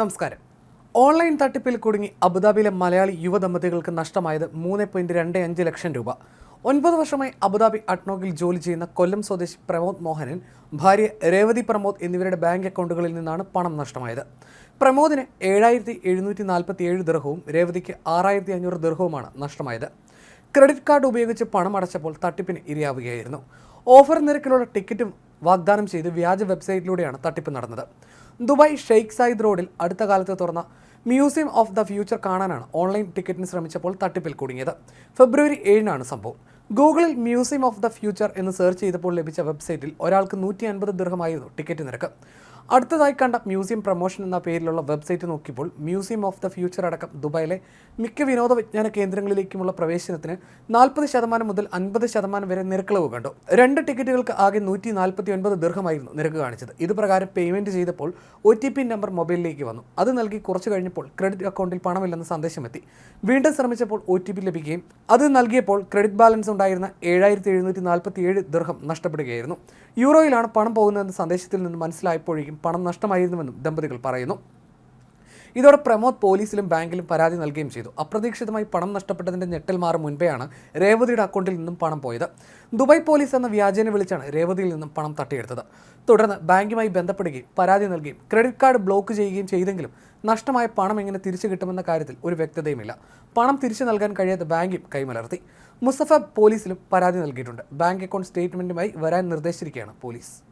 നമസ്കാരം. ഓൺലൈൻ തട്ടിപ്പിൽ കുടുങ്ങി അബുദാബിയിലെ മലയാളി യുവദമ്പതികൾക്ക് നഷ്ടമായത് മൂന്ന് പോയിന്റ് രണ്ട് അഞ്ച് ലക്ഷം രൂപ. ഒൻപത് വർഷമായി അബുദാബി അട്നോഗിൽ ജോലി ചെയ്യുന്ന കൊല്ലം സ്വദേശി പ്രമോദ് മോഹനൻ ഭാര്യ രേവതി പ്രമോദ് എന്നിവരുടെ ബാങ്ക് അക്കൗണ്ടുകളിൽ നിന്നാണ് പണം നഷ്ടമായത്. പ്രമോദിന് ഏഴായിരത്തി എഴുന്നൂറ്റി നാൽപ്പത്തി ഏഴ് ദൃഹവും രേവതിക്ക് ആറായിരത്തി അഞ്ഞൂറ് ദൃഹവുമാണ് നഷ്ടമായത്. ക്രെഡിറ്റ് കാർഡ് ഉപയോഗിച്ച് പണം അടച്ചപ്പോൾ തട്ടിപ്പിന് ഇരയാവുകയായിരുന്നു. ഓഫർ നിരക്കിലുള്ള ടിക്കറ്റും വാഗ്ദാനം ചെയ്ത് വ്യാജ വെബ്സൈറ്റിലൂടെയാണ് തട്ടിപ്പ് നടന്നത്. ദുബായ് ഷെയ്ഖ് സായിദ് റോഡിൽ അടുത്ത കാലത്ത് തുറന്ന മ്യൂസിയം ഓഫ് ദ ഫ്യൂച്ചർ കാണാനാണ് ഓൺലൈൻ ടിക്കറ്റിന് ശ്രമിച്ചപ്പോൾ തട്ടിപ്പിൽ കുടുങ്ങിയത്. ഫെബ്രുവരി ഏഴിനാണ് സംഭവം. ഗൂഗിളിൽ മ്യൂസിയം ഓഫ് ദ ഫ്യൂച്ചർ എന്ന് സെർച്ച് ചെയ്തപ്പോൾ ലഭിച്ച വെബ്സൈറ്റിൽ ഒരാൾക്ക് നൂറ്റി അൻപത് ദീർഘമായിരുന്നു ടിക്കറ്റ് നിരക്ക്. അടുത്തതായി കണ്ട മ്യൂസിയം പ്രൊമോഷൻ എന്ന പേരിലുള്ള വെബ്സൈറ്റ് നോക്കിയപ്പോൾ മ്യൂസിയം ഓഫ് ദ ഫ്യൂച്ചർ അടക്കം ദുബായിലെ മിക്ക വിനോദ വിജ്ഞാന കേന്ദ്രങ്ങളിലേക്കുമുള്ള പ്രവേശനത്തിന് നാൽപ്പത് ശതമാനം മുതൽ അൻപത് ശതമാനം വരെ നിരക്കളവ് കണ്ടു. രണ്ട് ടിക്കറ്റുകൾക്ക് ആകെ നൂറ്റി നാൽപ്പത്തി ഒൻപത് ദീർഘമായിരുന്നു നിരക്ക് കാണിച്ചത്. ഇത് പ്രകാരം പേയ്മെന്റ് ചെയ്തപ്പോൾ ഒ ടി പി നമ്പർ മൊബൈലിലേക്ക് വന്നു. അത് നൽകി കുറച്ച് കഴിഞ്ഞപ്പോൾ ക്രെഡിറ്റ് അക്കൗണ്ടിൽ പണമില്ലെന്ന് സന്ദേശമെത്തി. വീണ്ടും ശ്രമിച്ചപ്പോൾ ഒ ടി പി ലഭിക്കുകയും അത് നൽകിയപ്പോൾ ക്രെഡിറ്റ് ബാലൻസ് ഉണ്ടായിരുന്ന ഏഴായിരത്തി എഴുന്നൂറ്റി നാൽപ്പത്തി ഏഴ് ദീർഘം നഷ്ടപ്പെടുകയായിരുന്നു. യൂറോയിലാണ് പണം പോകുന്നതെന്ന സന്ദേശത്തിൽ നിന്ന് മനസ്സിലായപ്പോഴേക്കും പണം നഷ്ടമായിരുന്നുവെന്നും ദമ്പതികൾ പറയുന്നു. ഇതോടെ പ്രമോദ് പോലീസിലും ബാങ്കിലും പരാതി നൽകുകയും ചെയ്തു. അപ്രതീക്ഷിതമായി പണം നഷ്ടപ്പെട്ടതിന്റെ ഞെട്ടൽ മാറും മുൻപെയാണ് രേവതിയുടെ അക്കൗണ്ടിൽ നിന്നും പണം പോയത്. ദുബായ് പോലീസ് എന്ന വ്യാജേനെ വിളിച്ചാണ് രേവതിയിൽ നിന്നും പണം തട്ടിയെടുത്തത്. തുടർന്ന് ബാങ്കുമായി ബന്ധപ്പെടുകയും പരാതി നൽകുകയും ക്രെഡിറ്റ് കാർഡ് ബ്ലോക്ക് ചെയ്യുകയും ചെയ്തെങ്കിലും നഷ്ടമായ പണം എങ്ങനെ തിരിച്ചു കിട്ടുമെന്ന കാര്യത്തിൽ ഒരു വ്യക്തതയുമില്ല. പണം തിരിച്ചു നൽകാൻ കഴിയാത്ത ബാങ്കും കൈമലർത്തി. മുസഫ പോലീസിലും പരാതി നൽകിയിട്ടുണ്ട്. ബാങ്ക് അക്കൗണ്ട് സ്റ്റേറ്റ്മെന്റുമായി വരാൻ നിർദ്ദേശിച്ചിരിക്കുകയാണ് പോലീസ്.